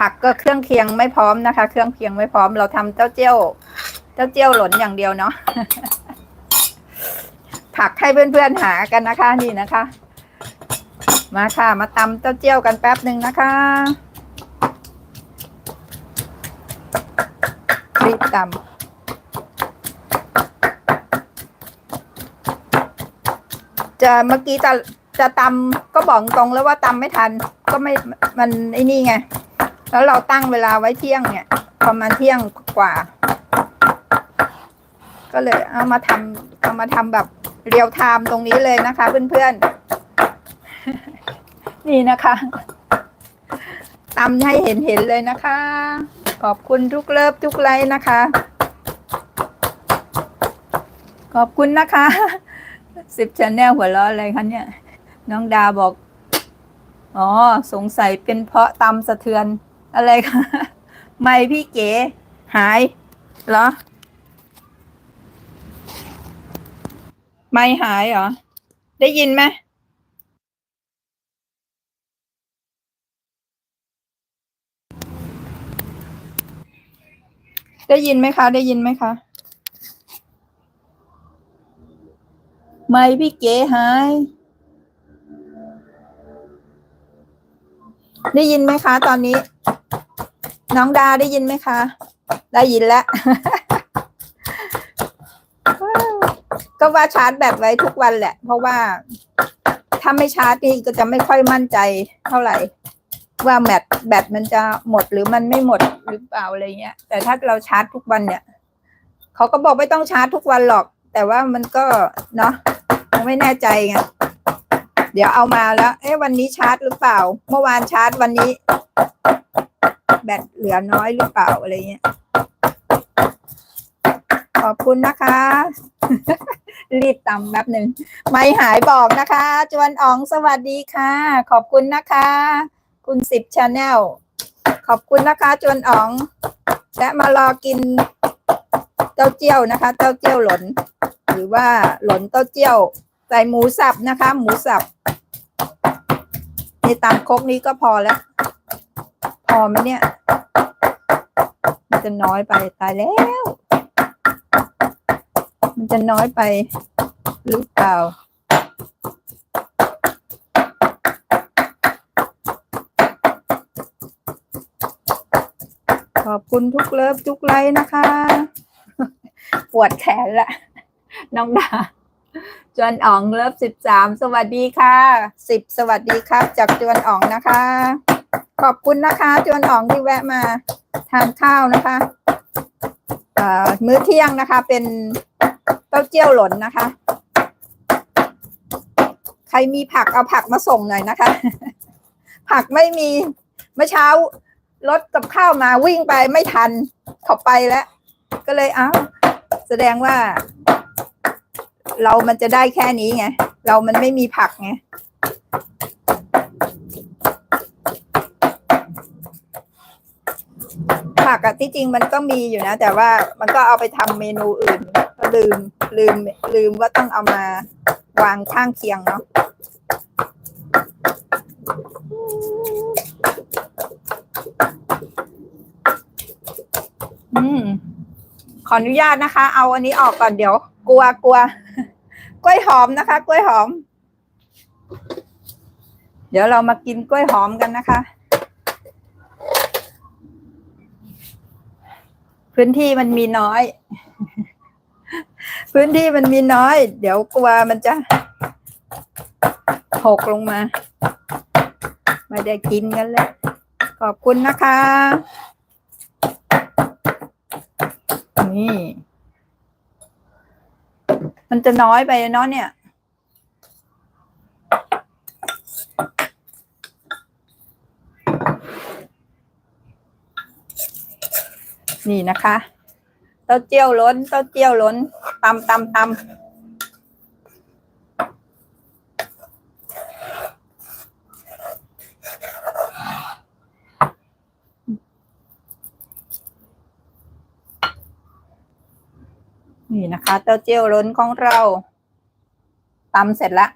ผักก็เครื่องเคียงไม่พร้อมนะคะ เครื่องเคียงไม่พร้อมเราทำเต้าเจี้ยวเต้าเจี้ยวหล่นอย่างเดียวเนาะผักให้เพื่อนๆหากันนะคะ นี่นะคะ มาค่ะ มาตำเต้าเจี้ยวกันแป๊บหนึ่งนะคะรีบตำจะเมื่อกี้จะจะตำก็บอกตรงแล้วว่าตำไม่ทัน ก็ไม่มันไอ้นี่ไง แล้วเราตั้งเวลาไว้เที่ยงเนี่ยประมาณเที่ยงกว่า ก็เลยเอามาทำเอามาทำแบบเรียวไทม์ตรงนี้เลยนะคะ เพื่อนๆ นี่นะคะตำให้เห็นเห็นๆเลยนะคะ ขอบคุณทุกเลิฟทุกไลค์นะคะ ขอบคุณนะคะสิบชแนลหัวเราะอะไรคะเนี่ย น้องดาบอก อ๋อ สงสัยเป็นเพราะตำสะเทือน อะไรคะไม่พี่เก๋หายเหรอ ไม่หายเหรอ ได้ยินไหมได้ยินไหมคะ ได้ยินไหมคะ ไม่พี่เก๋หาย ได้ยินไหมคะ ตอนนี้ น้องดาได้ยินไหมคะ ได้ยินแล้ว ก็ว่าชาร์จแบตไว้ทุกวันแหละ เพราะว่าถ้าไม่ชาร์จนี่ก็จะไม่ค่อยมั่นใจเท่าไหร่ ว่าแบตแบตมันจะหมดหรือมันไม่หมดหรือเปล่าอะไรเงี้ย แต่ถ้าเราชาร์จทุกวันเนี่ยเขาก็บอกไม่ต้องชาร์จทุกวันหรอก แต่ว่ามันก็เนาะไม่แน่ใจไง เดี๋ยวเอามาแล้ว เอ๊ะวันนี้ชาร์จหรือเปล่า เมื่อวานชาร์จวันนี้ แบตเหลือน้อยหรือเปล่าอะไรเงี้ย ขอบคุณนะคะ รีบตำแป๊บหนึ่ง ไม่หายบอกนะคะ จวนอ๋องสวัสดีค่ะ ขอบคุณนะคะ คุณสิบชาแนลขอบคุณนะคะ จวนอ๋อง และมารอกินเต้าเจี้ยวนะคะ เต้าเจี้ยวหลน หรือว่าหลนเต้าเจี้ยวใส่หมูสับนะคะ หมูสับ นตามครกนี้ก็พอแล้ว พอไหมเนี่ย มันจะน้อยไปตายแล้ว มันจะน้อยไปหรือเปล่าขอบคุณทุกเลิฟทุกไลค์นะคะ ปวดแขนละ น้องดา จวนอ๋องเลิฟสิบสามสวัสดีค่ะสิบสวัสดีครับ จากจวนอ๋องนะคะ ขอบคุณนะคะจวนอ๋องที่แวะมาทานข้าวนะคะมื้อเที่ยงนะคะ เป็นเต้าเจี้ยวหล่นนะคะ ใครมีผักเอาผักมาส่งหน่อยนะคะ ผักไม่มีเมื่อเช้ารถกับข้าวมาวิ่งไปไม่ทันเขาไปแล้ว ก็เลยเอ้า แสดงว่า เรามันจะได้แค่นี้ไง เรามันไม่มีผักไง ผักอะที่จริงมันก็มีอยู่นะ แต่ว่ามันก็เอาไปทำเมนูอื่น ลืมลืมลืมว่าต้องเอามาวางข้างเคียงเนาะอืมขออนุญาตนะคะ เอาอันนี้ออกก่อนเดี๋ยว กลัวกลัว กล้วยหอมนะคะ กล้วยหอม เดี๋ยวเรามากินกล้วยหอมกันนะคะ พื้นที่มันมีน้อย พื้นที่มันมีน้อย เดี๋ยวกลัวมันจะหกลงมา ไม่ได้กินกันแล้ว ขอบคุณนะคะ นี่ มันจะน้อยไปเนาะเนี่ย นี่นะคะ เต้าเจี้ยวล้น เต้าเจี้ยวล้นตำตำตำ นี่นะคะ เต้าเจี้ยวล้นของเราตำเสร็จแล้ว